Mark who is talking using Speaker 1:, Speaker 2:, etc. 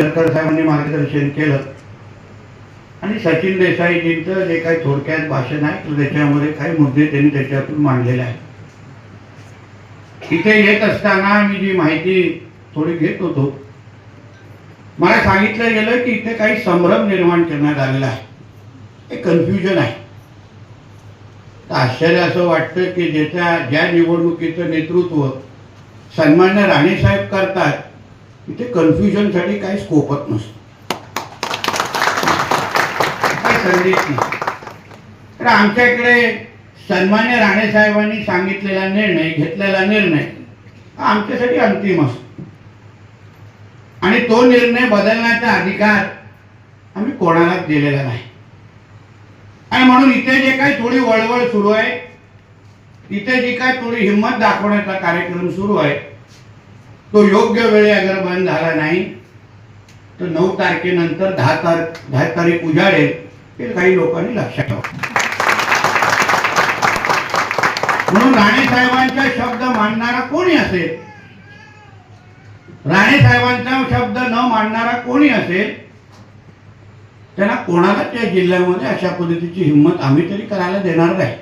Speaker 1: सरकार साहेबांनी मार्गदर्शन केलं. आणि सचिन देसाईजींचं जे काही थोडक्यात भाषण आहे तर त्याच्यामध्ये काही मुद्दे त्यांनी त्याच्यातून मांडलेले आहेत. इथे येत असताना मी जी माहिती थोडी घेत होतो. मला सांगितलं गेलं की इथे काही संभ्रम निर्माण करण्यात आलेला आहे. एक कन्फ्युजन आहे. तर आश्चर्य असं वाटतं की ज्याच्या ज्या निवडणुकीचं नेतृत्व सन्मान्य राणेसाहेब करतात इथे कन्फ्युजनसाठी काही स्कोपच नसतो. तर संदेश इकडे तर आमच्याकडे सन्मान्य राणेसाहेबांनी सांगितलेला निर्णय घेतलेला निर्णय हा आमच्यासाठी अंतिम असतो. आणि तो निर्णय बदलण्याचा अधिकार आम्ही कोणालाच दिलेला नाही. आणि म्हणून इथे जे काही थोडी वळवळ सुरू आहे इथे जी काय थोडी हिंमत दाखवण्याचा कार्यक्रम सुरू आहे तो योग्य वेळी अगर बंद झाला नाही तर नऊ तारखेनंतर दहा तारख दहा तारीख उजाडेल हे काही लोकांनी लक्षात ठेवा. म्हणून राणे साहेबांचा शब्द मानणारा कोणी असेल? राणे साहेबांचा शब्द न मानणारा कोणी असेल? त्यांना कोणाला त्या जिल्ह्यामध्ये अशा पद्धतीची हिंमत आम्ही तरी करायला देणार नाही.